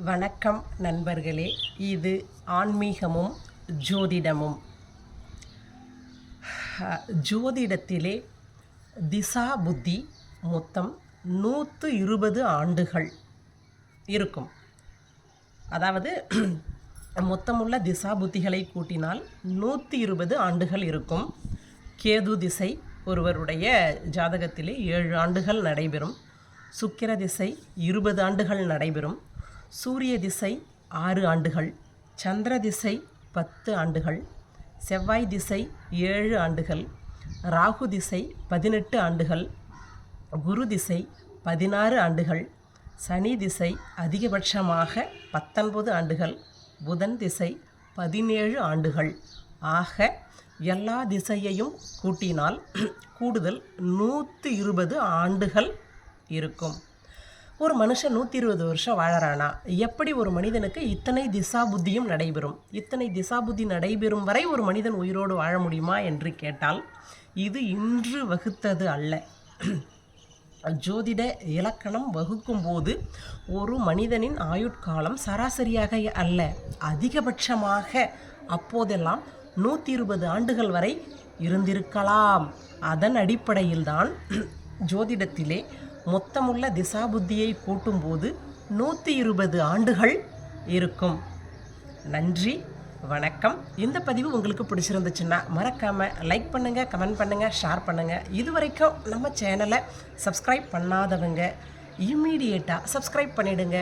வணக்கம் நண்பர்களே. இது ஆன்மீகமும் ஜோதிடமும். ஜோதிடத்திலே திசா புத்தி மொத்தம் நூற்று இருபது ஆண்டுகள் இருக்கும். அதாவது மொத்தமுள்ள திசா புத்திகளை கூட்டினால் நூற்றி இருபது ஆண்டுகள் இருக்கும். கேது திசை ஒருவருடைய ஜாதகத்திலே ஏழு ஆண்டுகள் நடைபெறும். சுக்கிர திசை இருபது ஆண்டுகள் நடைபெறும். சூரிய திசை ஆறு ஆண்டுகள் சந்திர திசை பத்து ஆண்டுகள் செவ்வாய் திசை ஏழு ஆண்டுகள் ராகு திசை பதினெட்டு ஆண்டுகள் குரு திசை பதினாறு ஆண்டுகள் சனி திசை அதிகபட்சமாக பத்தொன்பது ஆண்டுகள் புதன் திசை பதினேழு ஆண்டுகள். ஆக எல்லா திசையையும் கூட்டினால் கூடுதல் நூற்றி இருபது ஆண்டுகள் இருக்கும். ஒரு மனுஷன் நூற்றி இருபது வருஷம் வாழறானா? எப்படி ஒரு மனிதனுக்கு இத்தனை திசா புத்தியும் நடைபெறும்? இத்தனை திசா புத்தி நடைபெறும் வரை ஒரு மனிதன் உயிரோடு வாழ முடியுமா என்று கேட்டால் இது இன்று வகுத்தது அல்ல. ஜோதிட இலக்கணம் வகுக்கும்போது ஒரு மனிதனின் ஆயுட்காலம் சராசரியாக அல்ல. அதிகபட்சமாக அப்போதெல்லாம் நூற்றி இருபது ஆண்டுகள் வரை இருந்திருக்கலாம். அதன் அடிப்படையில்தான் ஜோதிடத்திலே மொத்தமுள்ள திசாபுத்தியை கூட்டும்போது நூற்றி இருபது ஆண்டுகள் இருக்கும். நன்றி வணக்கம். இந்த பதிவு உங்களுக்கு பிடிச்சிருந்துச்சுன்னா மறக்காமல் லைக் பண்ணுங்கள் கமெண்ட் பண்ணுங்கள் ஷேர் பண்ணுங்கள் இது வரைக்கும் நம்ம சேனலை சப்ஸ்கிரைப் பண்ணாதவங்க இம்மீடியேட்டாக சப்ஸ்கிரைப் பண்ணிவிடுங்க